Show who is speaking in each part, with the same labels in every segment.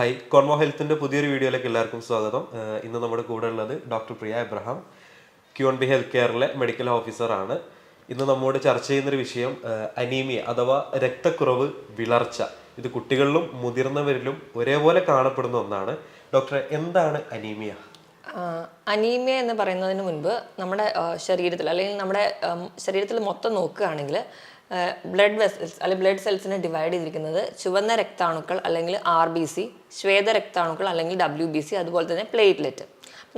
Speaker 1: high കോൺമോ ഹെൽത്തിൻ്റെ പുതിയൊരു വീഡിയോയിലേക്ക് എല്ലാവർക്കും സ്വാഗതം ഇന്ന് നമ്മുടെ കൂടെ ഉള്ളത് doctor Priya Abraham Q N B health കെയറിലെ മെഡിക്കൽ ഓഫീസറാണ് ഇന്ന് നമ്മോട് ചർച്ച ചെയ്യുന്നൊരു വിഷയം അനീമിയ അഥവാ രക്തക്കുറവ് വിളർച്ച ഇത് കുട്ടികളിലും മുതിർന്നവരിലും ഒരേപോലെ കാണപ്പെടുന്ന ഒന്നാണ് ഡോക്ടറെ എന്താണ് അനീമിയ
Speaker 2: അനീമിയ എന്ന് പറയുന്നതിന് മുൻപ് നമ്മുടെ ശരീരത്തിൽ അല്ലെങ്കിൽ നമ്മുടെ ശരീരത്തിൽ മൊത്തം നോക്കുകയാണെങ്കിൽ ബ്ലഡ് വെസൽസ് അല്ലെങ്കിൽ ബ്ലഡ് സെൽസിനെ ഡിവൈഡ് ചെയ്തിരിക്കുന്നത് ചുവന്ന രക്താണുക്കൾ അല്ലെങ്കിൽ ആർ ബി സി ശ്വേത രക്താണുക്കൾ അല്ലെങ്കിൽ ഡബ്ല്യു ബി സി അതുപോലെ തന്നെ പ്ലേറ്റ്ലെറ്റ്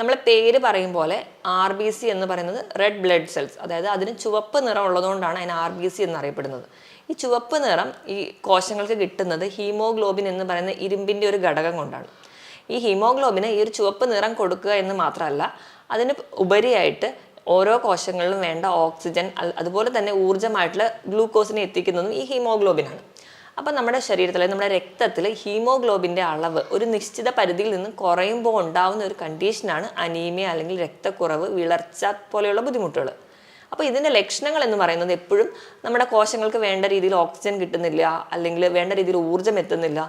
Speaker 2: നമ്മളെ പേര് പറയും പോലെ ആർ ബി സി എന്ന് പറയുന്നത് റെഡ് ബ്ലഡ് സെൽസ് അതായത് അതിന് ചുവപ്പ് നിറം ഉള്ളതുകൊണ്ടാണ് അതിന് ആർ ബി സി എന്നറിയപ്പെടുന്നത് ഈ ചുവപ്പ് നിറം ഈ കോശങ്ങൾക്ക് കിട്ടുന്നത് ഹീമോഗ്ലോബിൻ എന്ന് പറയുന്ന ഇരുമ്പിൻ്റെ ഒരു ഘടകം കൊണ്ടാണ് ഈ ഹീമോഗ്ലോബിന് ഈ ഒരു ചുവപ്പ് നിറം കൊടുക്കുക എന്ന് മാത്രമല്ല അതിന് ഉപരിയായിട്ട് ഓരോ കോശങ്ങളിലും വേണ്ട ഓക്സിജൻ അതുപോലെ തന്നെ ഊർജ്ജമായിട്ടുള്ള ഗ്ലൂക്കോസിനെ എത്തിക്കുന്നതും ഈ ഹീമോഗ്ലോബിനാണ് അപ്പോൾ നമ്മുടെ ശരീരത്തിൽ നമ്മുടെ രക്തത്തിൽ ഹീമോഗ്ലോബിൻ്റെ അളവ് ഒരു നിശ്ചിത പരിധിയിൽ നിന്ന് കുറയുമ്പോൾ ഉണ്ടാകുന്ന ഒരു കണ്ടീഷനാണ് അനീമിയ അല്ലെങ്കിൽ രക്തക്കുറവ് വിളർച്ച പോലെയുള്ള ബുദ്ധിമുട്ടുകൾ അപ്പോൾ ഇതിൻ്റെ ലക്ഷണങ്ങൾ എന്ന് പറയുന്നത് എപ്പോഴും നമ്മുടെ കോശങ്ങൾക്ക് വേണ്ട രീതിയിൽ ഓക്സിജൻ കിട്ടുന്നില്ല അല്ലെങ്കിൽ വേണ്ട രീതിയിൽ ഊർജ്ജം എത്തുന്നില്ല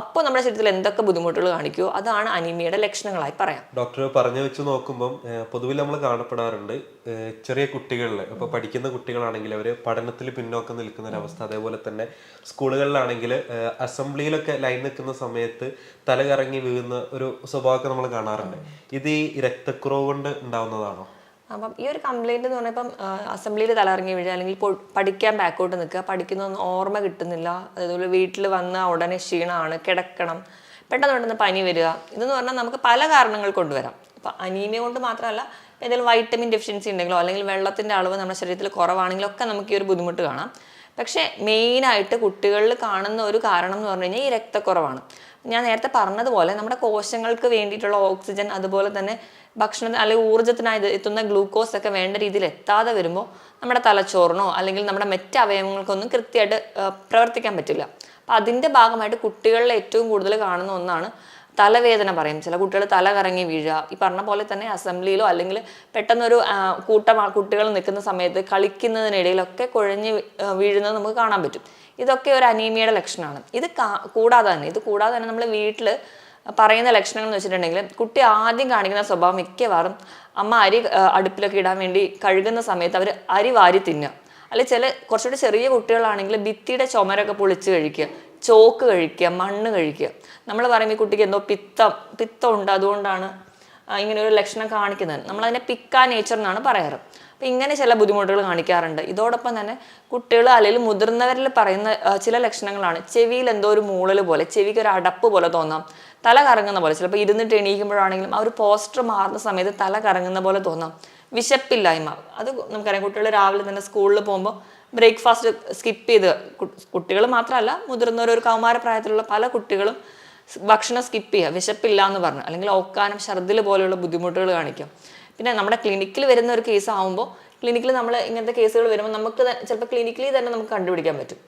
Speaker 2: അപ്പോൾ നമ്മുടെ ശരീരത്തിൽ എന്തൊക്കെ ബുദ്ധിമുട്ടുകൾ കാണിക്കുമോ അതാണ് അനീമിയയുടെ ലക്ഷണങ്ങളായി പറയാം
Speaker 1: ഡോക്ടർ പറഞ്ഞു വെച്ച് നോക്കുമ്പം പൊതുവിൽ നമ്മൾ കാണപ്പെടാറുണ്ട് ചെറിയ കുട്ടികളിൽ ഇപ്പോൾ പഠിക്കുന്ന കുട്ടികളാണെങ്കിൽ അവർ പഠനത്തിൽ പിന്നോക്കം നിൽക്കുന്ന ഒരവസ്ഥ അതേപോലെ തന്നെ സ്കൂളുകളിലാണെങ്കിൽ അസംബ്ലിയിലൊക്കെ ലൈൻ നിൽക്കുന്ന സമയത്ത് തല കറങ്ങി വീഴുന്ന ഒരു സ്വഭാവമൊക്കെ നമ്മൾ കാണാറുണ്ട് ഇത് ഈ രക്തക്കുറവ് കൊണ്ട് ഉണ്ടാവുന്നതാണോ
Speaker 2: അപ്പം ഈ ഒരു കംപ്ലൈൻറ്റ് എന്ന് പറഞ്ഞാൽ ഇപ്പം അസംബ്ലിയിൽ തലറങ്ങി വീഴുക അല്ലെങ്കിൽ പഠിക്കാൻ ബാക്കോട്ട് നിൽക്കുക പഠിക്കുന്നൊന്നും ഓർമ്മ കിട്ടുന്നില്ല അതേപോലെ വീട്ടിൽ വന്ന ഉടനെ ക്ഷീണമാണ് കിടക്കണം പെട്ടെന്ന് പെട്ടെന്ന് പനി വരിക ഇതെന്ന് പറഞ്ഞാൽ നമുക്ക് പല കാരണങ്ങൾ കൊണ്ടുവരാം ഇപ്പം അനീമിയ കൊണ്ട് മാത്രമല്ല ഏതെങ്കിലും വൈറ്റമിൻ ഡെഫിഷ്യൻസി ഉണ്ടെങ്കിലോ അല്ലെങ്കിൽ വെള്ളത്തിൻ്റെ അളവ് നമ്മുടെ ശരീരത്തിൽ കുറവാണെങ്കിലോ ഒക്കെ നമുക്ക് ഈ ഒരു ബുദ്ധിമുട്ട് കാണാം പക്ഷേ മെയിനായിട്ട് കുട്ടികളിൽ കാണുന്ന ഒരു കാരണം എന്ന് പറഞ്ഞു കഴിഞ്ഞാൽ ഈ രക്തക്കുറവാണ് ഞാൻ നേരത്തെ പറഞ്ഞതുപോലെ നമ്മുടെ കോശങ്ങൾക്ക് വേണ്ടിയിട്ടുള്ള ഓക്സിജൻ അതുപോലെ തന്നെ ഭക്ഷണത്തിന് അല്ലെങ്കിൽ ഊർജ്ജത്തിനായി എത്തുന്ന ഗ്ലൂക്കോസ് ഒക്കെ വേണ്ട രീതിയിൽ എത്താതെ വരുമ്പോൾ നമ്മുടെ തലച്ചോറിനോ അല്ലെങ്കിൽ നമ്മുടെ മറ്റ് അവയവങ്ങൾക്കൊന്നും കൃത്യമായിട്ട് പ്രവർത്തിക്കാൻ പറ്റില്ല അപ്പം അതിൻ്റെ ഭാഗമായിട്ട് കുട്ടികളിൽ ഏറ്റവും കൂടുതൽ കാണുന്ന ഒന്നാണ് തലവേദന പറയും ചില കുട്ടികൾ തല കറങ്ങി വീഴുക ഈ പറഞ്ഞ പോലെ തന്നെ അസംബ്ലിയിലോ അല്ലെങ്കിൽ പെട്ടെന്നൊരു കൂട്ടം കുട്ടികൾ നിൽക്കുന്ന സമയത്ത് കളിക്കുന്നതിനിടയിലൊക്കെ കുഴഞ്ഞ് വീഴുന്നത് നമുക്ക് കാണാൻ പറ്റും ഇതൊക്കെ ഒരു അനീമിയയുടെ ലക്ഷണമാണ് ഇത് കൂടാതെ തന്നെ ഇത് കൂടാതെ തന്നെ നമ്മൾ വീട്ടിൽ പറയുന്ന ലക്ഷണങ്ങൾ എന്ന് വെച്ചിട്ടുണ്ടെങ്കിൽ കുട്ടി ആദ്യം കാണിക്കുന്ന സ്വഭാവം മിക്കവാറും അമ്മ അരി അടുപ്പിലൊക്കെ ഇടാൻ വേണ്ടി കഴുകുന്ന സമയത്ത് അവർ അരി വാരി തിന്നുക അല്ലെ ചില കുറച്ചുകൂടി ചെറിയ കുട്ടികളാണെങ്കിൽ ഭിത്തിയുടെ ചുമരൊക്കെ പൊളിച്ച് കഴിക്കുക ചോക്ക് കഴിക്കുക മണ്ണ് കഴിക്കുക നമ്മൾ പറയും ഈ കുട്ടിക്ക് എന്തോ പിത്തം പിത്തം ഉണ്ട് അതുകൊണ്ടാണ് ഇങ്ങനെ ഒരു ലക്ഷണം കാണിക്കുന്നത് നമ്മളതിനെ പിക്കാ നേച്ചർ എന്നാണ് പറയാറ് അപ്പം ഇങ്ങനെ ചില ബുദ്ധിമുട്ടുകൾ കാണിക്കാറുണ്ട് ഇതോടൊപ്പം തന്നെ കുട്ടികൾ അല്ലെങ്കിൽ മുതിർന്നവരിൽ പറയുന്ന ചില ലക്ഷണങ്ങളാണ് ചെവിയിൽ എന്തോ ഒരു മൂളൽ പോലെ ചെവിക്ക് ഒരു അടപ്പ് പോലെ തോന്നാം തല കറങ്ങുന്ന പോലെ ചിലപ്പോൾ ഇരുന്നിട്ട് എണീക്കുമ്പോഴാണെങ്കിലും ആ ഒരു പോസ്റ്റർ മാറുന്ന സമയത്ത് തല കറങ്ങുന്ന പോലെ തോന്നാം വിശപ്പില്ലായ്മ അത് നമുക്കറിയാം കുട്ടികൾ രാവിലെ തന്നെ സ്കൂളിൽ പോകുമ്പോൾ ബ്രേക്ക്ഫാസ്റ്റ് സ്കിപ്പ് ചെയ്ത് കുട്ടികൾ മാത്രമല്ല മുതിർന്നവരൊരു കൗമാരപ്രായത്തിലുള്ള പല കുട്ടികളും ഭക്ഷണം സ്കിപ്പ് ചെയ്യുക വിശപ്പില്ല എന്ന് പറഞ്ഞു അല്ലെങ്കിൽ ഓക്കാനം ഛർദിൽ പോലെയുള്ള ബുദ്ധിമുട്ടുകൾ കാണിക്കും പിന്നെ നമ്മുടെ ക്ലിനിക്കിൽ വരുന്ന ഒരു കേസ് ആവുമ്പോൾ ക്ലിനിക്കിൽ നമ്മൾ ഇങ്ങനത്തെ കേസുകൾ വരുമ്പോൾ നമുക്ക് ചിലപ്പോൾ ക്ലിനിക്കലി തന്നെ നമുക്ക് കണ്ടുപിടിക്കാൻ പറ്റും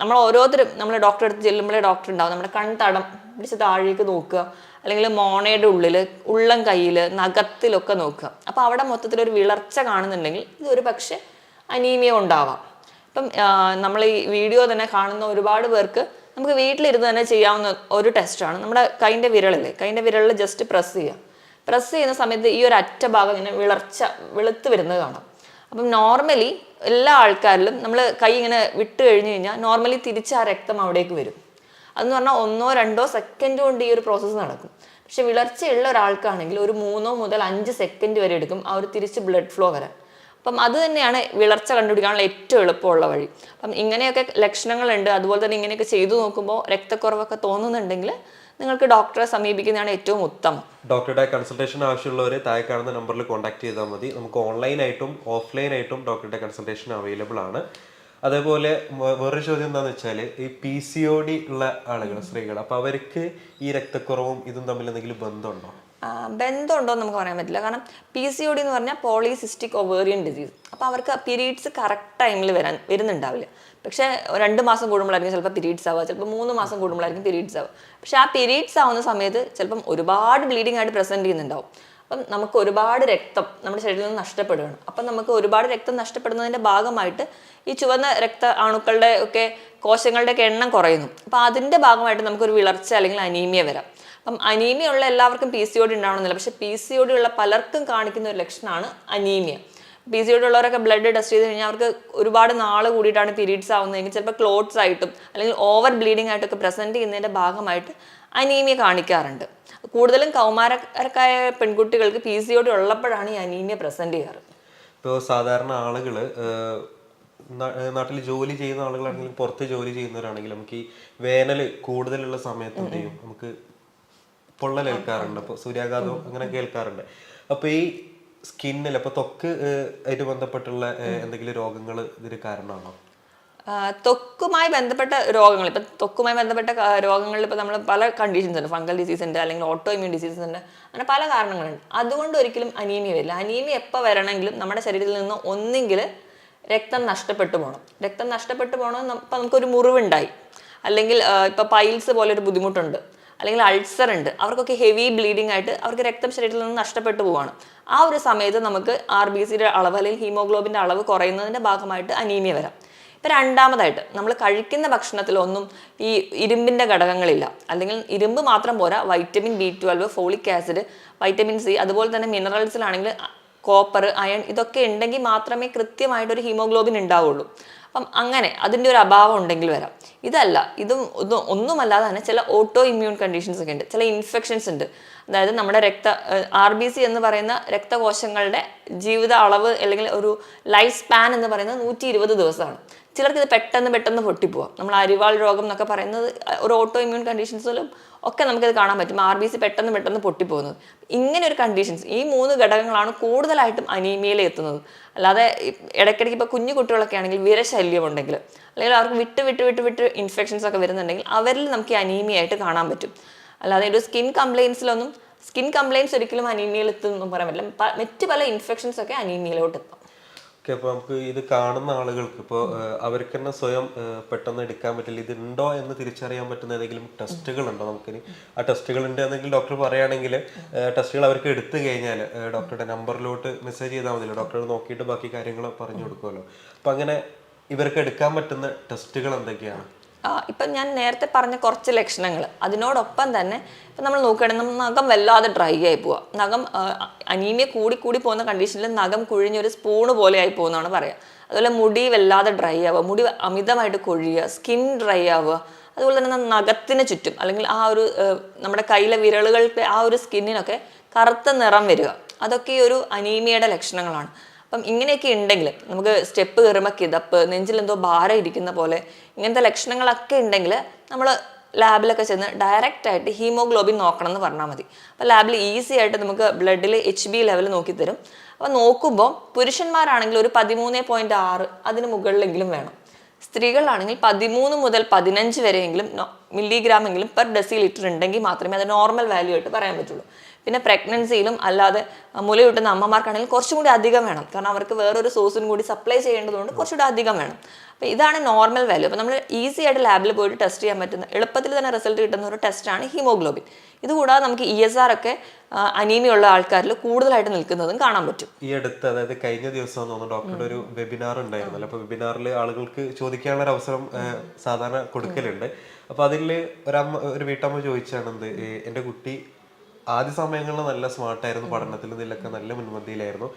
Speaker 2: നമ്മൾ ഓരോരുത്തരും നമ്മൾ ഡോക്ടറെ അടുത്ത് ചെല്ലുമ്പോഴേ ഡോക്ടർ ഉണ്ടാവും നമ്മുടെ കൺ തടം പിടിച്ച് താഴേക്ക് നോക്കുക അല്ലെങ്കിൽ മോണയുടെ ഉള്ളിൽ ഉള്ളം കയ്യിൽ നഖത്തിലൊക്കെ നോക്കുക അപ്പോൾ അവിടെ മൊത്തത്തിൽ ഒരു വിളർച്ച കാണുന്നുണ്ടെങ്കിൽ ഇത് ഒരു പക്ഷേ അനീമിയ ഉണ്ടാവാം ഇപ്പം നമ്മൾ ഈ വീഡിയോ തന്നെ കാണുന്ന ഒരുപാട് പേർക്ക് നമുക്ക് വീട്ടിലിരുന്ന് തന്നെ ചെയ്യാവുന്ന ഒരു ടെസ്റ്റാണ് നമ്മുടെ കൈൻ്റെ വിരളില്ലേ കൈൻ്റെ വിരലിൽ ജസ്റ്റ് പ്രസ് ചെയ്യുക പ്രസ് ചെയ്യുന്ന സമയത്ത് ഈ ഒരു അറ്റ ഭാഗം ഇങ്ങനെ വിളർച്ച വെളുത്ത് വരുന്നത് കാണാം അപ്പം നോർമലി എല്ലാ ആൾക്കാരിലും നമ്മൾ കൈ ഇങ്ങനെ വിട്ട് കഴിഞ്ഞ് കഴിഞ്ഞാൽ നോർമലി തിരിച്ച് ആ രക്തം അവിടേക്ക് വരും അതെന്ന് പറഞ്ഞാൽ ഒന്നോ രണ്ടോ സെക്കൻഡ് കൊണ്ട് ഈ ഒരു പ്രോസസ്സ് നടക്കും പക്ഷെ വിളർച്ചയുള്ള ഒരാൾക്കാണെങ്കിൽ ഒരു മൂന്നോ മുതൽ അഞ്ച് സെക്കൻഡ് വരെ എടുക്കും ആ ഒരു തിരിച്ച് ബ്ലഡ് ഫ്ലോ വരാൻ അപ്പം അത് തന്നെയാണ് വിളർച്ച കണ്ടുപിടിക്കാനുള്ള ഏറ്റവും എളുപ്പമുള്ള വഴി അപ്പം ഇങ്ങനെയൊക്കെ ലക്ഷണങ്ങളുണ്ട് അതുപോലെ തന്നെ ഇങ്ങനെയൊക്കെ ചെയ്തു നോക്കുമ്പോൾ രക്തക്കുറവൊക്കെ തോന്നുന്നുണ്ടെങ്കിൽ നിങ്ങൾക്ക് ഡോക്ടറെ സമീപിക്കുന്നതാണ് ഏറ്റവും ഉത്തമം
Speaker 1: ഡോക്ടറുടെ കൺസൾട്ടേഷൻ ആവശ്യമുള്ളവർ താഴെ കാണുന്ന നമ്പറിൽ കോൺടാക്ട് ചെയ്താൽ മതി നമുക്ക് ഓൺലൈനായിട്ടും ഓഫ്ലൈനായിട്ടും ഡോക്ടറുടെ കൺസൾട്ടേഷൻ അവൈലബിൾ ആണ് അതേപോലെ വേറൊരു ചോദ്യം എന്താണെന്ന് വെച്ചാൽ ഈ പി സി ഒ ഡി ഉള്ള ആളുകൾ സ്ത്രീകൾ അപ്പൊ അവർക്ക് ഈ രക്തക്കുറവും ഇതും തമ്മിൽ എന്തെങ്കിലും ബന്ധമുണ്ടോ
Speaker 2: ബന്ധമുണ്ടോ എന്ന് നമുക്ക് പറയാൻ പറ്റില്ല കാരണം പി സി ഒ ഡി എന്ന് പറഞ്ഞാൽ പോളിസിസ്റ്റിക് ഒവേറിയൻ ഡിസീസ് അപ്പോൾ അവർക്ക് പീരീഡ്സ് കറക്റ്റ് ടൈമിൽ വരാൻ വരുന്നുണ്ടാവില്ല പക്ഷേ രണ്ട് മാസം കൂടുമ്പോഴായിരിക്കും ചിലപ്പോൾ പീരീഡ്സ് ആവുക ചിലപ്പോൾ മൂന്ന് മാസം കൂടുമ്പോഴായിരിക്കും പീരീഡ്സ് ആവുക പക്ഷെ ആ പീരീഡ്സ് ആവുന്ന സമയത്ത് ചിലപ്പം ഒരുപാട് ബ്ലീഡിംഗ് ആയിട്ട് പ്രസൻറ്റ് ചെയ്യുന്നുണ്ടാവും അപ്പം നമുക്ക് ഒരുപാട് രക്തം നമ്മുടെ ശരീരത്തിൽ നിന്ന് നഷ്ടപ്പെടുകയാണ് അപ്പം നമുക്ക് ഒരുപാട് രക്തം നഷ്ടപ്പെടുന്നതിൻ്റെ ഭാഗമായിട്ട് ഈ ചുവന്ന രക്ത അണുക്കളുടെ ഒക്കെ കോശങ്ങളുടെയൊക്കെ എണ്ണം കുറയുന്നു അപ്പോൾ അതിൻ്റെ ഭാഗമായിട്ട് നമുക്കൊരു വിളർച്ച അല്ലെങ്കിൽ അനീമിയ വരാം അപ്പം അനീമിയ ഉള്ള എല്ലാവർക്കും പി സി ഒ ഡി ഉണ്ടാവണമെന്നില്ല പക്ഷേ പി സി ഒ ഡി ഉള്ള പലർക്കും കാണിക്കുന്ന ഒരു ലക്ഷണമാണ് അനീമിയ പി സി ഉള്ളവരൊക്കെ ബ്ലഡ് ടെസ്റ്റ് ചെയ്ത് കഴിഞ്ഞാൽ അവർക്ക് ഒരുപാട് നാൾ കൂടിയിട്ടാണ് പീരീഡ്സ് ആവുന്നതെങ്കിൽ ചിലപ്പോൾ ക്ലോട്ട്സ് ആയിട്ടും അല്ലെങ്കിൽ ഓവർ ബ്ലീഡിംഗ് ആയിട്ടൊക്കെ പ്രസൻറ്റ് ചെയ്യുന്നതിൻ്റെ ഭാഗമായിട്ട് അനീമിയ കാണിക്കാറുണ്ട് കൂടുതലും കൗമാരക്കാരക്കായ പെൺകുട്ടികൾക്ക് പി സി ഒടി ഉള്ളപ്പോഴാണ് ഈ അനീമിയ പ്രസൻറ്റ് ചെയ്യാറ്
Speaker 1: ഇപ്പോൾ സാധാരണ ആളുകൾ നാട്ടിൽ ജോലി ചെയ്യുന്ന ആളുകളാണെങ്കിലും പുറത്ത് ജോലി ചെയ്യുന്നവരാണെങ്കിലും നമുക്ക് ഈ വേനൽ കൂടുതലുള്ള സമയത്ത് നമുക്ക് പൊള്ളൽ നമുക്ക് പൊള്ളലേൽക്കാറുണ്ട് അപ്പോൾ സൂര്യാഘാതം അങ്ങനെ കേൾക്കാറുണ്ട് അപ്പോൾ ഈ സ്കിന്നിൽ അപ്പൊ തൊക്ക് ആയിട്ട് ബന്ധപ്പെട്ടുള്ള എന്തെങ്കിലും രോഗങ്ങൾ ഇതിന് കാരണമാണോ
Speaker 2: തൊക്കുമായി ബന്ധപ്പെട്ട രോഗങ്ങൾ ഇപ്പം തൊക്കുമായി ബന്ധപ്പെട്ട രോഗങ്ങളിൽ ഇപ്പം നമ്മൾ പല കണ്ടീഷൻസ് ഉണ്ട് ഫംഗൽ ഡിസീസ് ഉണ്ട് അല്ലെങ്കിൽ ഓട്ടോ ഇമ്മ്യൂൺ ഡിസീസസ് ഉണ്ട് അങ്ങനെ പല കാരണങ്ങളുണ്ട് അതുകൊണ്ട് ഒരിക്കലും അനീമിയ വരില്ല അനീമിയ എപ്പോൾ വരണമെങ്കിലും നമ്മുടെ ശരീരത്തിൽ നിന്ന് ഒന്നെങ്കിൽ രക്തം നഷ്ടപ്പെട്ടു പോകണം രക്തം നഷ്ടപ്പെട്ടു പോകണം ഇപ്പം നമുക്കൊരു മുറിവുണ്ടായി അല്ലെങ്കിൽ ഇപ്പം പൈൽസ് പോലെ ഒരു ബുദ്ധിമുട്ടുണ്ട് അല്ലെങ്കിൽ അൾസർ ഉണ്ട് അവർക്കൊക്കെ ഹെവി ബ്ലീഡിംഗ് ആയിട്ട് അവർക്ക് രക്തം ശരീരത്തിൽ നിന്ന് നഷ്ടപ്പെട്ടു പോവാണ് ആ ഒരു സമയത്ത് നമുക്ക് ആർ ബി സിയുടെ അളവ് അല്ലെങ്കിൽ ഹീമോഗ്ലോബിൻ്റെ അളവ് കുറയുന്നതിൻ്റെ ഭാഗമായിട്ട് അനീമിയ വരാം ഇപ്പം രണ്ടാമതായിട്ട് നമ്മൾ കഴിക്കുന്ന ഭക്ഷണത്തിലൊന്നും ഈ ഇരുമ്പിൻ്റെ ഘടകങ്ങളില്ല അല്ലെങ്കിൽ ഇരുമ്പ് മാത്രം പോരാ vitamin B twelve folic acid vitamin C അതുപോലെ തന്നെ മിനറൽസിലാണെങ്കിൽ കോപ്പർ അയൺ ഇതൊക്കെ ഉണ്ടെങ്കിൽ മാത്രമേ കൃത്യമായിട്ടൊരു ഹീമോഗ്ലോബിൻ ഉണ്ടാവുള്ളൂ അപ്പം അങ്ങനെ അതിൻ്റെ ഒരു അഭാവം ഉണ്ടെങ്കിൽ വരാം ഇതല്ല ഇതും ഒന്നുമല്ലാതെ തന്നെ ചില ഓട്ടോ ഇമ്മ്യൂൺ കണ്ടീഷൻസ് ഒക്കെ ഉണ്ട് ചില ഇൻഫെക്ഷൻസ് ഉണ്ട് അതായത് നമ്മുടെ രക്ത ആർ ബി സി എന്ന് പറയുന്ന രക്തകോശങ്ങളുടെ ജീവിത അളവ് അല്ലെങ്കിൽ ഒരു ലൈഫ് സ്പാൻ എന്ന് പറയുന്നത് നൂറ്റി ഇരുപത് ദിവസമാണ് ചിലർക്ക് ഇത് പെട്ടെന്ന് പെട്ടെന്ന് പൊട്ടിപ്പോവാം നമ്മൾ അരിവാൾ രോഗം എന്നൊക്കെ പറയുന്നത് ഒരു ഓട്ടോ ഇമ്മ്യൂൺ കണ്ടീഷൻസിലും ഒക്കെ നമുക്കിത് കാണാൻ പറ്റും ആർ ബി സി പെട്ടെന്ന് പെട്ടെന്ന് പൊട്ടിപ്പോകുന്നത് ഇങ്ങനെ ഒരു കണ്ടീഷൻസ് ഈ മൂന്ന് ഘടകങ്ങളാണ് കൂടുതലായിട്ടും അനീമിയയിൽ എത്തുന്നത് അല്ലാതെ ഇടയ്ക്കിടയ്ക്ക് ഇപ്പോൾ കുഞ്ഞു കുട്ടികളൊക്കെ ആണെങ്കിൽ വിരശല്യം ഉണ്ടെങ്കിൽ അല്ലെങ്കിൽ അവർക്ക് വിട്ട് വിട്ട് വിട്ട് വിട്ട് ഇൻഫെക്ഷൻസ് ഒക്കെ വരുന്നുണ്ടെങ്കിൽ അവരിൽ നമുക്ക് അനീമിയ ആയിട്ട് കാണാൻ പറ്റും അല്ലാതെ ഒരു സ്കിൻ കംപ്ലയിൻസിലൊന്നും സ്കിൻ കംപ്ലയിൻസ് ഒരിക്കലും അനീമിയയിൽ എത്തുമെന്നും പറയാൻ പറ്റില്ല മറ്റ് പല ഇൻഫെക്ഷൻസ് ഒക്കെ അനീമിയയിലോട്ട് എത്താം
Speaker 1: ഓക്കെ അപ്പോൾ നമുക്ക് ഇത് കാണുന്ന ആളുകൾക്ക് ഇപ്പോൾ അവർക്ക് തന്നെ സ്വയം പെട്ടെന്ന് എടുക്കാൻ പറ്റില്ല ഇത് ഉണ്ടോ എന്ന് തിരിച്ചറിയാൻ പറ്റുന്ന ഏതെങ്കിലും ടെസ്റ്റുകൾ ഉണ്ടോ നമുക്കിനി ആ ടെസ്റ്റുകൾ ഉണ്ട് എന്നെങ്കിൽ ഡോക്ടർ പറയുകയാണെങ്കിൽ ടെസ്റ്റുകൾ അവർക്ക് എടുത്തു കഴിഞ്ഞാൽ ഡോക്ടറുടെ നമ്പറിലോട്ട് മെസ്സേജ് ചെയ്താൽ മതിയല്ലോ ഡോക്ടർ നോക്കിയിട്ട് ബാക്കി കാര്യങ്ങൾ പറഞ്ഞു കൊടുക്കുമല്ലോ അപ്പോൾ അങ്ങനെ ഇവർക്ക് എടുക്കാൻ പറ്റുന്ന ടെസ്റ്റുകൾ എന്തൊക്കെയാണ്
Speaker 2: ഇപ്പം ഞാൻ നേരത്തെ പറഞ്ഞ കുറച്ച് ലക്ഷണങ്ങൾ അതിനോടൊപ്പം തന്നെ ഇപ്പം നമ്മൾ നോക്കുകയാണെങ്കിൽ നഖം വല്ലാതെ ഡ്രൈ ആയി പോവുക നഖം അനീമിയ കൂടി കൂടി പോകുന്ന കണ്ടീഷനിൽ നഖം കുഴിഞ്ഞൊരു സ്പൂണ് പോലെ ആയി പോകുന്നതാണ് പറയുക അതുപോലെ മുടി വല്ലാതെ ഡ്രൈ ആവുക മുടി അമിതമായിട്ട് കൊഴിയുക സ്കിൻ ഡ്രൈ ആവുക അതുപോലെ തന്നെ നഖത്തിന് ചുറ്റും അല്ലെങ്കിൽ ആ ഒരു നമ്മുടെ കയ്യിലെ വിരലുകളുടെ ആ ഒരു സ്കിന്നിനൊക്കെ കറുത്ത നിറം വരിക അതൊക്കെ ഒരു അനീമിയയുടെ ലക്ഷണങ്ങളാണ് അപ്പം ഇങ്ങനെയൊക്കെ ഉണ്ടെങ്കിൽ നമുക്ക് സ്റ്റെപ്പ് കയറുമ്പോൾ കിതപ്പ് നെഞ്ചിലെന്തോ ഭാരം ഇരിക്കുന്ന പോലെ ഇങ്ങനത്തെ ലക്ഷണങ്ങളൊക്കെ ഉണ്ടെങ്കിൽ നമ്മൾ ലാബിലൊക്കെ ചെന്ന് ഡയറക്റ്റ് ആയിട്ട് ഹീമോഗ്ലോബിൻ നോക്കണം എന്ന് പറഞ്ഞാൽ മതി അപ്പോൾ ലാബിൽ ഈസി ആയിട്ട് നമുക്ക് ബ്ലഡിൽ എച്ച് ബി ലെവൽ നോക്കി തരും അപ്പോൾ നോക്കുമ്പോൾ പുരുഷന്മാരാണെങ്കിൽ ഒരു പതിമൂന്ന് പോയിൻ്റ് ആറ് അതിന് മുകളിലെങ്കിലും വേണം സ്ത്രീകളാണെങ്കിൽ പതിമൂന്ന് മുതൽ പതിനഞ്ച് വരെയെങ്കിലും മില്ലിഗ്രാമെങ്കിലും പെർ ഡെസി ലിറ്റർ ഉണ്ടെങ്കിൽ മാത്രമേ അത് നോർമൽ വാല്യൂ ആയിട്ട് പറയാൻ പറ്റുള്ളൂ പിന്നെ പ്രഗ്നൻസിയിലും അല്ലാതെ മുലയൂട്ടുന്ന അമ്മമാർക്കാണെങ്കിലും കുറച്ചും കൂടി അധികം വേണം കാരണം അവർക്ക് വേറൊരു സോഴ്സും കൂടി സപ്ലൈ ചെയ്യേണ്ടതുകൊണ്ട് കുറച്ചുകൂടി അധികം വേണം അപ്പോൾ ഇതാണ് നോർമൽ വാല്യൂ അപ്പോൾ നമ്മൾ ഈസി ആയിട്ട് ലാബിൽ പോയിട്ട് ടെസ്റ്റ് ചെയ്യാൻ പറ്റുന്ന എളുപ്പത്തിൽ തന്നെ റിസൾട്ട് കിട്ടുന്ന ഒരു ടെസ്റ്റാണ് ഹീമോഗ്ലോബിൻ ഇതുകൂടാതെ നമുക്ക് ഇ എസ് ആർ ഒക്കെ അനീമിയുള്ള ആൾക്കാരിൽ കൂടുതലായിട്ട് നിൽക്കുന്നതും കാണാൻ പറ്റും
Speaker 1: ഈ അടുത്ത് അതായത് കഴിഞ്ഞ ദിവസം തോന്നുന്നു ഡോക്ടറുടെ ഒരു വെബിനാർ ഉണ്ടായിരുന്നല്ലോ അപ്പോൾ വെബിനാറിൽ ആളുകൾക്ക് ചോദിക്കാനുള്ള ഒരു അവസരം സാധാരണ കൊടുക്കലുണ്ട് അപ്പോൾ അതിൽ ഒരമ്മ ഒരു വീട്ടമ്മ ചോദിച്ചാണെന്ത് എൻ്റെ കുട്ടി ആദ്യ സമയങ്ങളിൽ നല്ല സ്മാർട്ടായിരുന്നു പഠനത്തിൽ നിന്നൊക്കെ നല്ല മുൻപന്തിയിലായിരുന്നു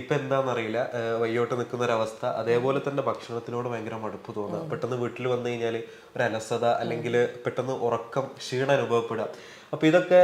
Speaker 1: ഇപ്പൊ എന്താണെന്നറിയില്ല വയ്യോട്ട് നിൽക്കുന്ന ഒരവസ്ഥ അതേപോലെ തന്നെ ഭക്ഷണത്തിനോട് ഭയങ്കര മടുപ്പ് തോന്നുക പെട്ടെന്ന് വീട്ടിൽ വന്നു കഴിഞ്ഞാൽ ഒരു അലസത അല്ലെങ്കിൽ പെട്ടെന്ന് ഉറക്കം ക്ഷീണം അനുഭവപ്പെടുക അപ്പൊ ഇതൊക്കെ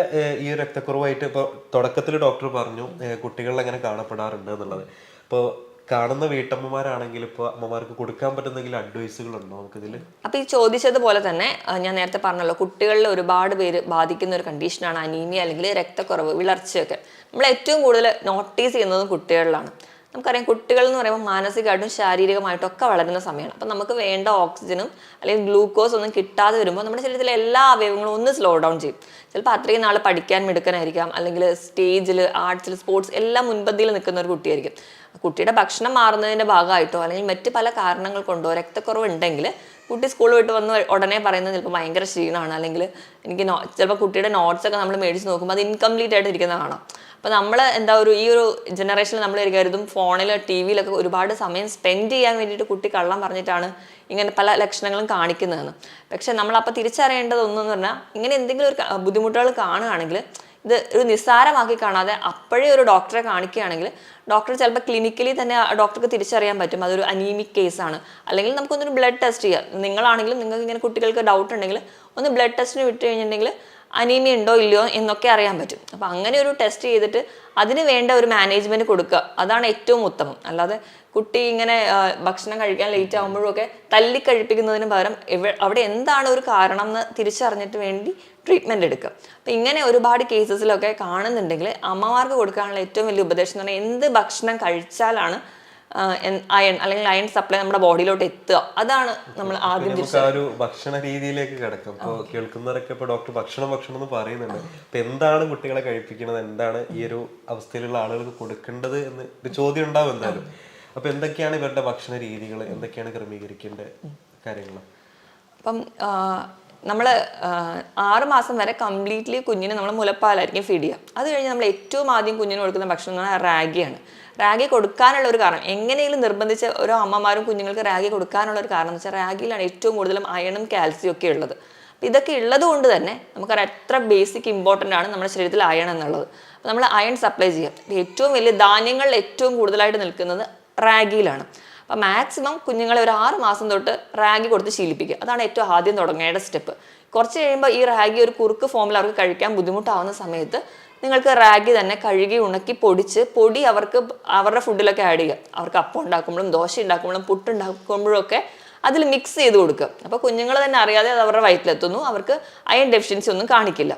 Speaker 1: ഈ രക്തക്കുറവായിട്ട് ഇപ്പൊ തുടക്കത്തിൽ ഡോക്ടർ പറഞ്ഞു കുട്ടികളിൽ അങ്ങനെ കാണപ്പെടാറുണ്ട് എന്നുള്ളത് അപ്പോൾ കാണുന്ന വീട്ടമ്മമാരാണെങ്കിൽ ഇപ്പോൾ അമ്മമാർക്ക് കൊടുക്കാൻ പറ്റുന്നെങ്കിലും നമുക്ക് ഇതിൽ
Speaker 2: അപ്പോൾ ഈ ചോദിച്ചതുപോലെ തന്നെ ഞാൻ നേരത്തെ പറഞ്ഞല്ലോ കുട്ടികളിൽ ഒരുപാട് പേര് ബാധിക്കുന്ന ഒരു കണ്ടീഷനാണ് അനീമിയ അല്ലെങ്കിൽ രക്തക്കുറവ് വിളർച്ചയൊക്കെ നമ്മൾ ഏറ്റവും കൂടുതൽ നോട്ടീസ് ചെയ്യുന്നത് കുട്ടികളിലാണ് നമുക്കറിയാം കുട്ടികൾ എന്ന് പറയുമ്പോൾ മാനസികമായിട്ടും ശാരീരികമായിട്ടും ഒക്കെ വളരുന്ന സമയമാണ് അപ്പം നമുക്ക് വേണ്ട ഓക്സിജനും അല്ലെങ്കിൽ ഗ്ലൂക്കോസ് ഒന്നും കിട്ടാതെ വരുമ്പോൾ നമ്മുടെ ശരീരത്തിലെ എല്ലാ അവയവങ്ങളും ഒന്ന് സ്ലോ ഡൗൺ ചെയ്യും ചിലപ്പോൾ അത്രയും നാൾ പഠിക്കാൻ മിടുക്കനായിരിക്കാം അല്ലെങ്കിൽ സ്റ്റേജിൽ ആർട്സിൽ സ്പോർട്സ് എല്ലാം മുൻപന്തിയിൽ നിൽക്കുന്ന ഒരു കുട്ടിയായിരിക്കും കുട്ടിയുടെ ഭക്ഷണം മാറുന്നതിൻ്റെ ഭാഗമായിട്ടോ അല്ലെങ്കിൽ മറ്റ് പല കാരണങ്ങൾ കൊണ്ടോ രക്തക്കുറവ് ഉണ്ടെങ്കിൽ കുട്ടി സ്കൂളിൽ വിട്ട് വന്ന് ഉടനെ പറയുന്നത് ചിലപ്പോൾ ഭയങ്കര ക്ഷീണമാണ് അല്ലെങ്കിൽ എനിക്ക് നോ ചിലപ്പോൾ കുട്ടിയുടെ നോട്ട്സ് ഒക്കെ നമ്മൾ മേടിച്ച് നോക്കുമ്പോൾ അത് ഇൻകംപ്ലീറ്റ് ആയിട്ട് ഇരിക്കുന്നത് കാണാം അപ്പോൾ നമ്മൾ എന്താ ഒരു ഈ ഒരു ജനറേഷനിൽ നമ്മൾ കരുതും ഫോണിൽ ടി വിയിലൊക്കെ ഒരുപാട് സമയം സ്പെൻഡ് ചെയ്യാൻ വേണ്ടിയിട്ട് കുട്ടി കള്ളം പറഞ്ഞിട്ടാണ് ഇങ്ങനെ പല ലക്ഷണങ്ങളും കാണിക്കുന്നതെന്ന് പക്ഷേ നമ്മളപ്പോൾ തിരിച്ചറിയേണ്ടത് ഒന്നെന്ന് പറഞ്ഞാൽ ഇങ്ങനെ എന്തെങ്കിലും ഒരു ബുദ്ധിമുട്ടുകൾ കാണുകയാണെങ്കിൽ ഇത് ഒരു നിസ്സാരമാക്കി കാണാതെ അപ്പോഴേ ഒരു ഡോക്ടറെ കാണിക്കുകയാണെങ്കിൽ ഡോക്ടർ ചിലപ്പോൾ ക്ലിനിക്കലി തന്നെ ഡോക്ടർക്ക് തിരിച്ചറിയാൻ പറ്റും അതൊരു അനീമിക് കേസാണ് അല്ലെങ്കിൽ നമുക്കൊന്നൊരു ബ്ലഡ് ടെസ്റ്റ് ചെയ്യാം നിങ്ങളാണെങ്കിലും നിങ്ങൾക്ക് ഇങ്ങനെ കുട്ടികൾക്ക് ഡൗട്ട് ഉണ്ടെങ്കിൽ ഒന്ന് ബ്ലഡ് ടെസ്റ്റിന് വിട്ട് കഴിഞ്ഞിട്ടുണ്ടെങ്കിൽ അനീമിയ ഉണ്ടോ ഇല്ലയോ എന്നൊക്കെ അറിയാൻ പറ്റും അപ്പോൾ അങ്ങനെ ഒരു ടെസ്റ്റ് ചെയ്തിട്ട് അതിന് വേണ്ട ഒരു മാനേജ്മെൻറ്റ് കൊടുക്കുക അതാണ് ഏറ്റവും ഉത്തമം അല്ലാതെ കുട്ടി ഇങ്ങനെ ഭക്ഷണം കഴിക്കാൻ ലേറ്റ് ആകുമ്പോഴും ഒക്കെ തല്ലിക്കഴിപ്പിക്കുന്നതിന് പകരം അവിടെ എന്താണ് ഒരു കാരണം എന്ന് തിരിച്ചറിഞ്ഞിട്ട് വേണ്ടി ട്രീറ്റ്മെൻറ്റ് എടുക്കും അപ്പം ഇങ്ങനെ ഒരുപാട് കേസസിലൊക്കെ കാണുന്നുണ്ടെങ്കിൽ അമ്മമാർക്ക് കൊടുക്കാനുള്ള ഏറ്റവും വലിയ ഉപദേശം എന്ന് പറഞ്ഞാൽ എന്ത് ഭക്ഷണം കഴിച്ചാലാണ് അയൺ അല്ലെങ്കിൽ അയൺ സപ്ലൈ നമ്മുടെ ബോഡിയിലോട്ട് എത്തുക അതാണ് നമ്മൾ ആദ്യം
Speaker 1: ഒരു ഭക്ഷണ രീതിയിലേക്ക് കിടക്കും ഇപ്പോൾ കേൾക്കുന്നവരൊക്കെ ഇപ്പോൾ ഡോക്ടർ ഭക്ഷണം ഭക്ഷണം എന്ന് പറയുന്നുണ്ട് ഇപ്പൊ എന്താണ് കുട്ടികളെ കഴിപ്പിക്കുന്നത് എന്താണ് ഈ ഒരു അവസ്ഥയിലുള്ള ആളുകൾക്ക് കൊടുക്കേണ്ടത് എന്ന് ഒരു ചോദ്യം ഉണ്ടാവും എന്തായാലും അപ്പൊ എന്തൊക്കെയാണ് ഇവരുടെ ഭക്ഷണ രീതികൾ എന്തൊക്കെയാണ് ക്രമീകരിക്കേണ്ട കാര്യങ്ങൾ
Speaker 2: അപ്പം നമ്മൾ ആറ് മാസം വരെ കംപ്ലീറ്റ്ലി കുഞ്ഞിന് നമ്മൾ മുലപ്പാലായിരിക്കും ഫീഡ് ചെയ്യുക അത് കഴിഞ്ഞ് നമ്മൾ ഏറ്റവും ആദ്യം കുഞ്ഞിന് കൊടുക്കുന്ന ഭക്ഷണം എന്ന് പറഞ്ഞാൽ റാഗിയാണ് റാഗി കൊടുക്കാനുള്ള ഒരു കാരണം എങ്ങനെയെങ്കിലും നിർബന്ധിച്ച ഓരോ അമ്മമാരും കുഞ്ഞുങ്ങൾക്ക് റാഗി കൊടുക്കാനുള്ള ഒരു കാരണം എന്ന് വെച്ചാൽ റാഗിയിലാണ് ഏറ്റവും കൂടുതലും അയണും കാൽസ്യം ഒക്കെ ഉള്ളത് അപ്പോൾ ഇതൊക്കെ ഉള്ളത് കൊണ്ട് തന്നെ നമുക്കറിയാം എത്ര ബേസിക് ഇമ്പോർട്ടൻ്റ് ആണ് നമ്മുടെ ശരീരത്തിൽ അയൺ എന്നുള്ളത് അപ്പോൾ നമ്മൾ അയൺ സപ്ലൈ ചെയ്യുക ഏറ്റവും വലിയ ധാന്യങ്ങളിൽ ഏറ്റവും കൂടുതലായിട്ട് നിൽക്കുന്നത് റാഗിയിലാണ് അപ്പോൾ മാക്സിമം കുഞ്ഞുങ്ങളെ ഒരു ആറ് മാസം തൊട്ട് റാഗി കൊടുത്ത് ശീലിപ്പിക്കുക അതാണ് ഏറ്റവും ആദ്യം തുടങ്ങേണ്ട സ്റ്റെപ്പ് കുറച്ച് കഴിയുമ്പോൾ ഈ റാഗി ഒരു കുറുക്ക് ഫോമിൽ അവർക്ക് കഴിക്കാൻ ബുദ്ധിമുട്ടാവുന്ന സമയത്ത് നിങ്ങൾക്ക് റാഗി തന്നെ കഴുകി ഉണക്കി പൊടിച്ച് പൊടി അവർക്ക് അവരുടെ ഫുഡിലൊക്കെ ആഡ് ചെയ്യുക അവർക്ക് അപ്പം ഉണ്ടാക്കുമ്പോഴും ദോശ ഉണ്ടാക്കുമ്പോഴും പുട്ട് ഉണ്ടാക്കുമ്പോഴും ഒക്കെ അതിൽ മിക്സ് ചെയ്ത് കൊടുക്കുക അപ്പോൾ കുഞ്ഞുങ്ങൾ തന്നെ അറിയാതെ അത് അവരുടെ വയറ്റിലെത്തുന്നു അവർക്ക് അയൺ ഡെഫിഷ്യൻസി ഒന്നും കാണിക്കില്ല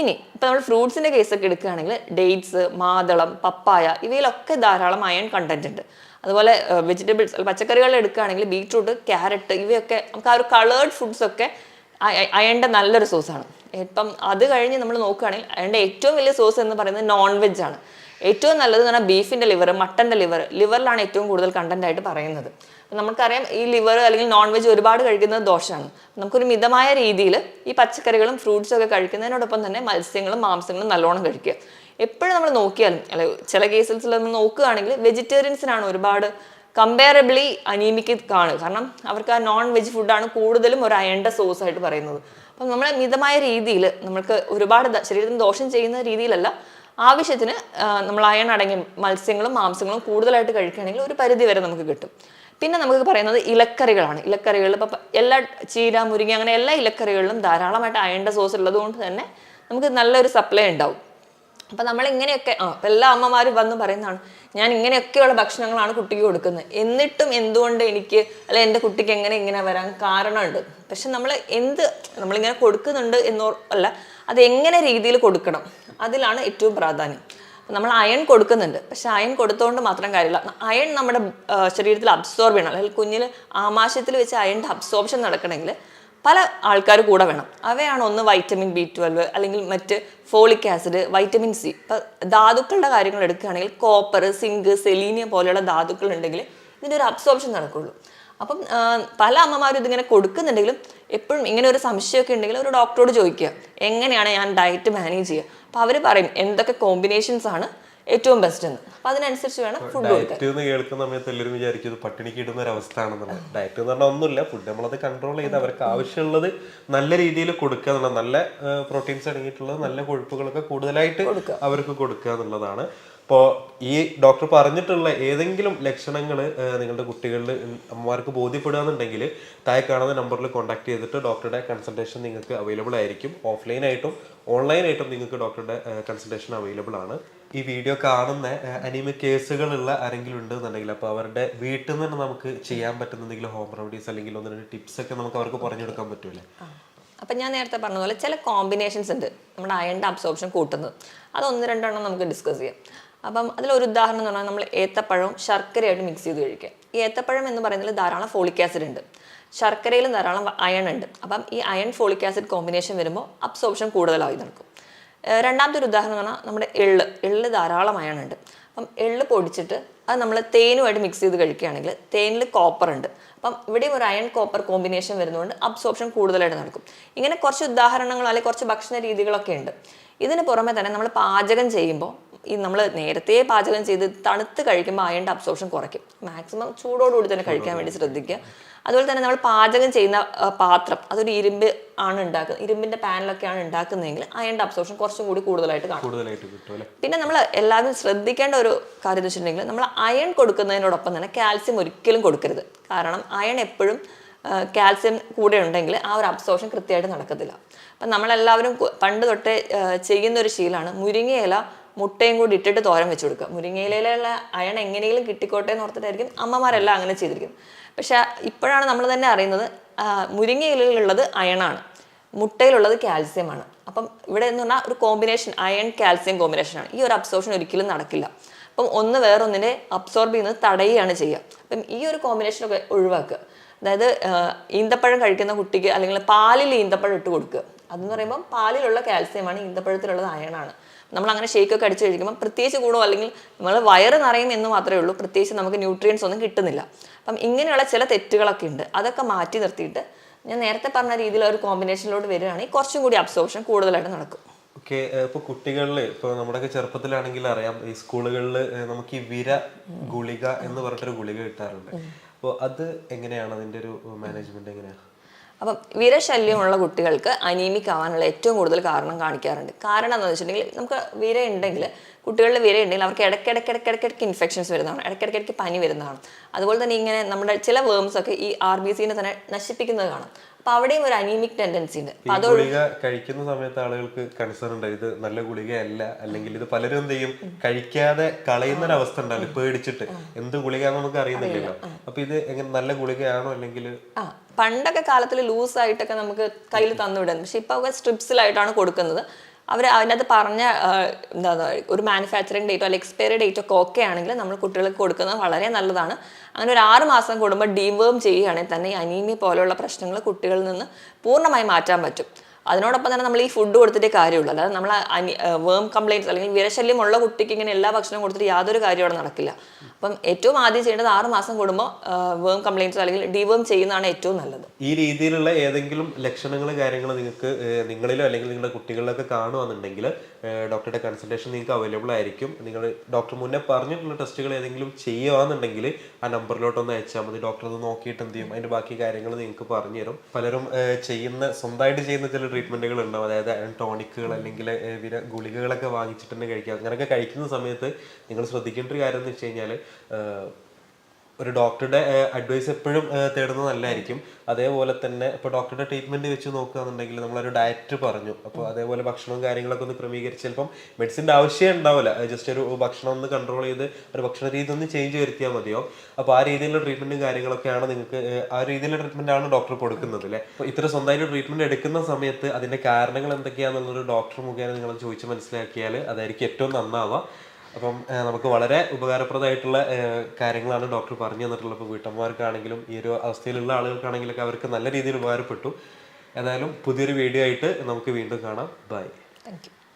Speaker 2: ഇനി ഇപ്പോൾ നമ്മൾ ഫ്രൂട്ട്സിൻ്റെ കേസൊക്കെ എടുക്കുകയാണെങ്കിൽ ഡേറ്റ്സ് മാതളം പപ്പായ ഇവയിലൊക്കെ ധാരാളം അയൺ കണ്ടൻറ്റ് ഉണ്ട് അതുപോലെ വെജിറ്റബിൾസ് പച്ചക്കറികൾ എടുക്കുകയാണെങ്കിൽ ബീറ്റ്റൂട്ട് ക്യാരറ്റ് ഇവയൊക്കെ നമുക്ക് ആ ഒരു കളേർഡ് ഫുഡ്സൊക്കെ അയണ്ട നല്ലൊരു സോസാണ് ഇപ്പം അത് കഴിഞ്ഞ് നമ്മൾ നോക്കുകയാണെങ്കിൽ അയണ്ട ഏറ്റവും വലിയ സോസ് എന്ന് പറയുന്നത് നോൺ വെജ് ആണ് ഏറ്റവും നല്ലത് എന്ന് പറഞ്ഞാൽ ബീഫിൻ്റെ ലിവർ മട്ടൻ്റെ ലിവർ ലിവറിലാണ് ഏറ്റവും കൂടുതൽ കണ്ടന്റ് ആയിട്ട് പറയുന്നത് നമുക്കറിയാം ഈ ലിവർ അല്ലെങ്കിൽ നോൺ വെജ് ഒരുപാട് കഴിക്കുന്നത് ദോഷമാണ് നമുക്കൊരു മിതമായ രീതിയിൽ ഈ പച്ചക്കറികളും ഫ്രൂട്ട്സും ഒക്കെ കഴിക്കുന്നതിനോടൊപ്പം തന്നെ മത്സ്യങ്ങളും മാംസങ്ങളും നല്ലോണം കഴിക്കുക എപ്പോഴും നമ്മൾ നോക്കിയാലും അല്ലെ ചില കേസിൽ നമ്മൾ നോക്കുകയാണെങ്കിൽ വെജിറ്റേറിയൻസിനാണ് ഒരുപാട് കമ്പയറബിളി അനീമിക്ക് കാണുക കാരണം അവർക്ക് ആ നോൺ വെജ് ഫുഡാണ് കൂടുതലും ഒരു അയണ്ട സോഴ്സ് ആയിട്ട് പറയുന്നത് അപ്പം നമ്മളെ മിതമായ രീതിയിൽ നമ്മൾക്ക് ഒരുപാട് ശരീരത്തിന് ദോഷം ചെയ്യുന്ന രീതിയിലല്ല ആവശ്യത്തിന് നമ്മൾ അയൺ അടങ്ങിയ മത്സ്യങ്ങളും മാംസങ്ങളും കൂടുതലായിട്ട് കഴിക്കുകയാണെങ്കിൽ ഒരു പരിധി വരെ നമുക്ക് കിട്ടും പിന്നെ നമുക്ക് പറയുന്നത് ഇലക്കറികളാണ് ഇലക്കറികൾ ഇപ്പം എല്ലാ ചീര മുരിങ്ങ അങ്ങനെ എല്ലാ ഇലക്കറികളിലും ധാരാളമായിട്ട് അയണ്ട സോസ് ഉള്ളതുകൊണ്ട് തന്നെ നമുക്ക് നല്ലൊരു സപ്ലൈ ഉണ്ടാവും അപ്പം നമ്മൾ ഇങ്ങനെയൊക്കെ ആ എല്ലാ അമ്മമാരും വന്ന് പറയുന്നതാണ് ഞാൻ ഇങ്ങനെയൊക്കെയുള്ള ഭക്ഷണങ്ങളാണ് കുട്ടിക്ക് കൊടുക്കുന്നത് എന്നിട്ടും എന്തുകൊണ്ട് എനിക്ക് അല്ലെ എൻ്റെ കുട്ടിക്ക് എങ്ങനെ ഇങ്ങനെ വരാൻ കാരണമുണ്ട് പക്ഷെ നമ്മൾ എന്ത് നമ്മളിങ്ങനെ കൊടുക്കുന്നുണ്ട് എന്നോ അല്ല അത് എങ്ങനെ രീതിയിൽ കൊടുക്കണം അതിലാണ് ഏറ്റവും പ്രാധാന്യം നമ്മൾ അയൺ കൊടുക്കുന്നുണ്ട് പക്ഷെ അയൺ കൊടുത്തുകൊണ്ട് മാത്രം കാര്യമില്ല അയൺ നമ്മുടെ ശരീരത്തിൽ അബ്സോർബ് ചെയ്യണം അല്ലെങ്കിൽ കുഞ്ഞിൽ ആമാശയത്തിൽ വെച്ച് അയണിൻ്റെ അബ്സോർപ്ഷൻ നടക്കണമെങ്കിൽ പല ആൾക്കാർ കൂടെ വേണം അവയാണ് ഒന്ന് വൈറ്റമിൻ ബി ട്വൽവ് അല്ലെങ്കിൽ മറ്റ് ഫോളിക് ആസിഡ് വൈറ്റമിൻ സി ഇപ്പം ധാതുക്കളുടെ കാര്യങ്ങൾ എടുക്കുകയാണെങ്കിൽ കോപ്പർ സിങ്ക് സെലീനിയം പോലെയുള്ള ധാതുക്കൾ ഉണ്ടെങ്കിൽ ഇതിൻ്റെ ഒരു അബ്സോർപ്ഷൻ നടക്കുള്ളൂ അപ്പം പല അമ്മമാരും ഇതിങ്ങനെ കൊടുക്കുന്നുണ്ടെങ്കിലും എപ്പോഴും ഇങ്ങനെ ഒരു സംശയമൊക്കെ ഉണ്ടെങ്കിൽ ഒരു ഡോക്ടറോട് ചോദിക്കുക എങ്ങനെയാണ് ഞാൻ ഡയറ്റ് മാനേജ് ചെയ്യുക അപ്പോൾ അവർ പറയും എന്തൊക്കെ കോമ്പിനേഷൻസ് ആണ് ഏറ്റവും ബെസ്റ്റ് എന്ന് അപ്പൊ അതിനനുസരിച്ച് വേണം ഫുഡ് കൊടുക്കാൻ ഡയറ്റ്
Speaker 1: കേൾക്കുന്ന സമയത്ത് എല്ലാവരും വിചാരിക്കും പട്ടിണിക്ക് ഇടുന്ന ഒരു അവസ്ഥ ആണെന്നുള്ളത് ഡയറ്റ് എന്ന് പറഞ്ഞാൽ ഒന്നുമില്ല ഫുഡ് നമ്മളത് കൺട്രോൾ ചെയ്ത് അവർക്ക് ആവശ്യമുള്ളത് നല്ല രീതിയിൽ കൊടുക്കുക എന്നുള്ള നല്ല പ്രോട്ടീൻസ് അടങ്ങിയിട്ടുള്ളത് നല്ല കൊഴുപ്പുകളൊക്കെ കൂടുതലായിട്ട് അവർക്ക് കൊടുക്കുക എന്നുള്ളതാണ് ഇപ്പോൾ ഈ ഡോക്ടർ പറഞ്ഞിട്ടുള്ള ഏതെങ്കിലും ലക്ഷണങ്ങൾ നിങ്ങളുടെ കുട്ടികളിൽ അമ്മമാർക്ക് എന്നുണ്ടെങ്കിൽ താഴെ കാണുന്ന നമ്പറിൽ കോൺടാക്ട് ചെയ്തിട്ട് ഡോക്ടറുടെ കൺസൾട്ടേഷൻ നിങ്ങൾക്ക് അവൈലബിൾ ആയിരിക്കും ഓഫ്ലൈനായിട്ടും ഓൺലൈനായിട്ടും നിങ്ങൾക്ക് ഡോക്ടറുടെ കൺസൾട്ടേഷൻ അവൈലബിൾ ആണ് ഈ വീഡിയോ കാണുന്ന അനിമ കേസുകളുള്ള ആരെങ്കിലും ഉണ്ട് എന്നുണ്ടെങ്കിൽ അപ്പോൾ അവരുടെ വീട്ടിൽ നിന്ന് തന്നെ നമുക്ക് ചെയ്യാൻ പറ്റുന്ന എന്തെങ്കിലും ഹോം റെമഡീസ് അല്ലെങ്കിൽ ഒന്ന് രണ്ട് ടിപ്സ് ഒക്കെ നമുക്ക് അവർക്ക് പറഞ്ഞു കൊടുക്കാൻ പറ്റൂലേ
Speaker 2: അപ്പൊ ഞാൻ നേരത്തെ പറഞ്ഞതുപോലെ ചില കോമ്പിനേഷൻസ് ഉണ്ട് നമ്മുടെ അയണിൻ്റെ അബ്സോർപ്ഷൻ കൂട്ടുന്നത് അത് ഒന്ന് രണ്ടെണ്ണം നമുക്ക് ഡിസ്കസ് ചെയ്യാം അപ്പം അതിലൊരു ഉദാഹരണം എന്ന് പറഞ്ഞാൽ നമ്മൾ ഏത്തപ്പഴവും ശർക്കരയായിട്ട് മിക്സ് ചെയ്ത് കഴിക്കുക ഈ ഏത്തപ്പഴം എന്ന് പറയുന്നതിൽ ധാരാളം ഫോളിക് ആസിഡ് ഉണ്ട് ശർക്കരയിലും ധാരാളം അയൺ ഉണ്ട് അപ്പം ഈ അയൺ ഫോളിക് ആസിഡ് കോമ്പിനേഷൻ വരുമ്പോൾ അബ്സോർപ്ഷൻ കൂടുതലായി നടക്കും രണ്ടാമത്തെ ഒരു ഉദാഹരണം എന്ന് പറഞ്ഞാൽ നമ്മുടെ എള്ള് എള്ള് ഉണ്ട് അപ്പം എള്ള് പൊടിച്ചിട്ട് അത് നമ്മൾ തേനുമായിട്ട് മിക്സ് ചെയ്ത് കഴിക്കുകയാണെങ്കിൽ തേനിൽ കോപ്പർ ഉണ്ട് അപ്പം ഇവിടെയും ഒരു അയൺ കോപ്പർ കോമ്പിനേഷൻ വരുന്നതുകൊണ്ട് അബ്സോർപ്ഷൻ കൂടുതലായിട്ട് നടക്കും ഇങ്ങനെ കുറച്ച് ഉദാഹരണങ്ങൾ അല്ലെങ്കിൽ കുറച്ച് ഭക്ഷണ രീതികളൊക്കെ ഉണ്ട് ഇതിന് പുറമെ തന്നെ നമ്മൾ പാചകം ചെയ്യുമ്പോൾ ഈ നമ്മൾ നേരത്തെ പാചകം ചെയ്ത് തണുത്ത് കഴിക്കുമ്പോൾ അയണ്ട അബ്സോർപ്ഷൻ കുറയ്ക്കും മാക്സിമം ചൂടോടുകൂടി തന്നെ കഴിക്കാൻ വേണ്ടി ശ്രദ്ധിക്കുക അതുപോലെ തന്നെ നമ്മൾ പാചകം ചെയ്യുന്ന പാത്രം അതൊരു ഇരുമ്പ് ആണ് ഉണ്ടാക്കുന്നത് ഇരുമ്പിന്റെ പാനിലൊക്കെയാണ് ഉണ്ടാക്കുന്നതെങ്കിൽ അയണ്ട അബ്സോർപ്ഷൻ കുറച്ചും കൂടി കൂടുതലായിട്ട് കാണും പിന്നെ നമ്മൾ എല്ലാവരും ശ്രദ്ധിക്കേണ്ട ഒരു കാര്യം എന്ന് വെച്ചിട്ടുണ്ടെങ്കിൽ നമ്മൾ അയൺ കൊടുക്കുന്നതിനോടൊപ്പം തന്നെ കാൽസ്യം ഒരിക്കലും കൊടുക്കരുത് കാരണം അയൺ എപ്പോഴും കാൽസ്യം കൂടെ ഉണ്ടെങ്കിൽ ആ ഒരു അബ്സോർഷൻ കൃത്യമായിട്ട് നടക്കത്തില്ല അപ്പം നമ്മളെല്ലാവരും പണ്ട് തൊട്ടേ ചെയ്യുന്ന ഒരു ശീലമാണ് മുരിങ്ങയില മുട്ടയും കൂടി ഇട്ടിട്ട് തോരൻ വെച്ച് കൊടുക്കുക മുരിങ്ങയിലുള്ള അയൺ എങ്ങനെയെങ്കിലും കിട്ടിക്കോട്ടെ എന്ന് ഓർത്തിട്ടായിരിക്കും അമ്മമാരെല്ലാം അങ്ങനെ ചെയ്തിരിക്കും പക്ഷേ ഇപ്പോഴാണ് നമ്മൾ തന്നെ അറിയുന്നത് മുരിങ്ങയിലുള്ളത് അയണാണ് മുട്ടയിലുള്ളത് കാൽസ്യമാണ് അപ്പം ഇവിടെ എന്ന് പറഞ്ഞാൽ ഒരു കോമ്പിനേഷൻ അയൺ കാൽസ്യം കോമ്പിനേഷനാണ് ഈ ഒരു അബ്സോർഷൻ ഒരിക്കലും നടക്കില്ല അപ്പം ഒന്ന് വേറൊന്നിനെ അബ്സോർബ് ചെയ്യുന്നത് തടയുകയാണ് ചെയ്യുക അപ്പം ഈ ഒരു കോമ്പിനേഷനൊക്കെ ഒഴിവാക്കുക അതായത് ഈന്തപ്പഴം കഴിക്കുന്ന കുട്ടിക്ക് അല്ലെങ്കിൽ പാലിൽ ഈന്തപ്പഴം ഇട്ട് കൊടുക്കുക അതെന്ന് പറയുമ്പോൾ പാലിലുള്ള കാൽസ്യമാണ് ഈന്തപ്പഴത്തിലുള്ളത് അയണാണ് നമ്മൾ അങ്ങനെ ഷേക്ക് ഒക്കെ അടിച്ച് കഴിക്കുമ്പോൾ പ്രത്യേകിച്ച് ഗുണം അല്ലെങ്കിൽ നമ്മൾ വയറ് നിറയും എന്ന് മാത്രമേ ഉള്ളൂ പ്രത്യേകിച്ച് നമുക്ക് ന്യൂട്രിയൻസ് ഒന്നും കിട്ടുന്നില്ല അപ്പം ഇങ്ങനെയുള്ള ചില തെറ്റുകളൊക്കെ ഉണ്ട് അതൊക്കെ മാറ്റി നിർത്തിയിട്ട് ഞാൻ നേരത്തെ പറഞ്ഞ രീതിയിൽ ഒരു കോമ്പിനേഷനിലോട്ട് വരികയാണെങ്കിൽ കുറച്ചും കൂടി അബ്സോർപ്ഷൻ കൂടുതലായിട്ട് നടക്കും
Speaker 1: ഓക്കെ ഇപ്പോൾ കുട്ടികളിൽ ഇപ്പോൾ നമ്മുടെയൊക്കെ ചെറുപ്പത്തിലാണെങ്കിൽ അറിയാം ഈ സ്കൂളുകളിൽ നമുക്ക് ഈ വിര ഗുളിക എന്ന് പറഞ്ഞിട്ടൊരു ഗുളിക കിട്ടാറുണ്ട് അപ്പോൾ അത് എങ്ങനെയാണ് അതിൻ്റെ ഒരു മാനേജ്മെന്റ് എങ്ങനെയാണ്
Speaker 2: അപ്പം വിരശല്യമുള്ള കുട്ടികൾക്ക് അനീമിക് ആവാനുള്ള ഏറ്റവും കൂടുതൽ കാരണം കാണിക്കാറുണ്ട് കാരണം എന്ന് വെച്ചിട്ടുണ്ടെങ്കിൽ നമുക്ക് വിര ഉണ്ടെങ്കിൽ കുട്ടികളുടെ വിര ഉണ്ടെങ്കിൽ അവർക്ക് ഇടയ്ക്കിടയ്ക്ക് ഇടയ്ക്കിടയ്ക്ക് ഇൻഫെക്ഷൻസ് വരുന്നതാണ് ഇടയ്ക്കിടയ്ക്ക് പനി വരുന്നതാണ് അതുപോലെ തന്നെ ഇങ്ങനെ നമ്മുടെ ചില വേംസ് ഒക്കെ ഈ ആർ ബി സിനെ തന്നെ നശിപ്പിക്കുന്നത് കാണാം അപ്പൊ അവിടെയും ഒരു അനീമിക് ടെൻഡൻസി ഉണ്ട്
Speaker 1: ഗുളിക കഴിക്കുന്ന സമയത്ത് ആളുകൾക്ക് കൺസേൺ ഉണ്ട് ഇത് നല്ല ഗുളികയല്ല അല്ലെങ്കിൽ ഇത് പലരും എന്ത് ചെയ്യും കഴിക്കാതെ കളയുന്ന ഒരു അവസ്ഥ ഉണ്ടാവില്ല പേടിച്ചിട്ട് എന്ത് ഗുളികയാണെന്ന് നമുക്ക് അറിയുന്നില്ലല്ലോ അപ്പൊ ഇത് എങ്ങനെ നല്ല ഗുളികയാണോ അല്ലെങ്കിൽ
Speaker 2: പണ്ടൊക്കെ കാലത്തിൽ ലൂസായിട്ടൊക്കെ നമുക്ക് കയ്യിൽ തന്നുവിടുന്നു പക്ഷെ ഇപ്പൊ ഒക്കെ സ്ട്രിപ്സിലായിട്ടാണ് കൊടുക്കുന്നത് അവർ അതിനകത്ത് പറഞ്ഞ എന്താ ഒരു മാനുഫാക്ചറിങ് ഡേറ്റോ അല്ലെങ്കിൽ എക്സ്പയറി ഡേറ്റോ ഒക്കെ ഓക്കെ ആണെങ്കിൽ നമ്മൾ കുട്ടികൾക്ക് കൊടുക്കുന്നത് വളരെ നല്ലതാണ് അങ്ങനെ ഒരു ആറ് മാസം കൂടുമ്പോൾ ഡീവേം ചെയ്യുകയാണെങ്കിൽ തന്നെ അനീമി പോലെയുള്ള പ്രശ്നങ്ങൾ കുട്ടികളിൽ നിന്ന് പൂർണ്ണമായി മാറ്റാൻ പറ്റും അതിനോടൊപ്പം തന്നെ നമ്മൾ ഈ ഫുഡ് കൊടുത്തിട്ട് കാര്യമുള്ളൂ അല്ലാതെ നമ്മൾ വേം കംപ്ലയിൻറ്റ്സ് അല്ലെങ്കിൽ ഉള്ള കുട്ടിക്ക് ഇങ്ങനെ എല്ലാ ഭക്ഷണവും കൊടുത്തിട്ട് യാതൊരു കാര്യം അവിടെ നടക്കില്ല അപ്പം ഏറ്റവും ആദ്യം ചെയ്യേണ്ടത് ആറ് മാസം കൂടുമ്പോൾ വേം കംപ്ലയിൻറ്റ്സ് അല്ലെങ്കിൽ വേം ചെയ്യുന്നതാണ് ഏറ്റവും നല്ലത്
Speaker 1: ഈ രീതിയിലുള്ള ഏതെങ്കിലും ലക്ഷണങ്ങൾ കാര്യങ്ങൾ നിങ്ങൾക്ക് നിങ്ങളിലോ അല്ലെങ്കിൽ നിങ്ങളുടെ കുട്ടികളിലൊക്കെ കാണുകയാണെന്നുണ്ടെങ്കിൽ ഡോക്ടറുടെ കൺസൾട്ടേഷൻ നിങ്ങൾക്ക് അവൈലബിൾ ആയിരിക്കും നിങ്ങൾ ഡോക്ടർ മുന്നേ പറഞ്ഞിട്ടുള്ള ടെസ്റ്റുകൾ ഏതെങ്കിലും ചെയ്യുകയാണെന്നുണ്ടെങ്കിൽ ആ നമ്പറിലോട്ടൊന്ന് അയച്ചാൽ മതി ഡോക്ടർ ഒന്ന് നോക്കിയിട്ട് എന്ത് ചെയ്യും അതിൻ്റെ ബാക്കി കാര്യങ്ങൾ നിങ്ങൾക്ക് പറഞ്ഞുതരും പലരും ചെയ്യുന്ന സ്വന്തമായിട്ട് ചെയ്യുന്ന ചില ട്രീറ്റ്മെന്റുകൾ ഉണ്ടാവും അതായത് ടോണിക്കുകൾ അല്ലെങ്കിൽ വിര ഗുളികകളൊക്കെ വാങ്ങിച്ചിട്ട് തന്നെ കഴിക്കാം അങ്ങനെയൊക്കെ കഴിക്കുന്ന സമയത്ത് നിങ്ങൾ ശ്രദ്ധിക്കേണ്ട ഒരു കാര്യം എന്ന് വെച്ച് കഴിഞ്ഞാൽ ഒരു ഡോക്ടറുടെ അഡ്വൈസ് എപ്പോഴും തേടുന്നത് നല്ലതായിരിക്കും അതേപോലെ തന്നെ ഇപ്പോൾ ഡോക്ടറുടെ ട്രീറ്റ്മെന്റ് വെച്ച് നോക്കുകയാണെന്നുണ്ടെങ്കിൽ നമ്മളൊരു ഡയറ്റ് പറഞ്ഞു അപ്പോൾ അതേപോലെ ഭക്ഷണവും കാര്യങ്ങളൊക്കെ ഒന്ന് ക്രമീകരിച്ച് ചിലപ്പം മെഡിസിൻ്റെ ആവശ്യം ഉണ്ടാവില്ല ജസ്റ്റ് ഒരു ഭക്ഷണം ഒന്ന് കൺട്രോൾ ചെയ്ത് ഒരു ഭക്ഷണ രീതി ഒന്ന് ചേഞ്ച് വരുത്തിയാൽ മതിയോ അപ്പോൾ ആ രീതിയിലുള്ള ട്രീറ്റ്മെന്റും കാര്യങ്ങളൊക്കെയാണ് നിങ്ങൾക്ക് ആ രീതിയിലുള്ള ട്രീറ്റ്മെന്റ് ആണ് ഡോക്ടർ കൊടുക്കുന്നത് അല്ലേ അപ്പോൾ ഇത്ര സ്വന്തമായിട്ട് ട്രീറ്റ്മെന്റ് എടുക്കുന്ന സമയത്ത് അതിന്റെ കാരണങ്ങൾ എന്തൊക്കെയാണെന്നുള്ളൊരു ഡോക്ടർ മുഖേന നിങ്ങൾ ചോദിച്ച് മനസ്സിലാക്കിയാൽ അതായിരിക്കും ഏറ്റവും നന്നാവുക അപ്പം നമുക്ക് വളരെ ഉപകാരപ്രദമായിട്ടുള്ള കാര്യങ്ങളാണ് ഡോക്ടർ പറഞ്ഞു തന്നിട്ടുള്ളത് ഇപ്പോൾ വീട്ടമ്മമാർക്കാണെങ്കിലും ഈ ഒരു അവസ്ഥയിലുള്ള ആളുകൾക്കാണെങ്കിലൊക്കെ അവർക്ക് നല്ല രീതിയിൽ ഉപകാരപ്പെട്ടു ഏതായാലും പുതിയൊരു വീഡിയോ ആയിട്ട് നമുക്ക് വീണ്ടും കാണാം ബൈ താങ്ക് യു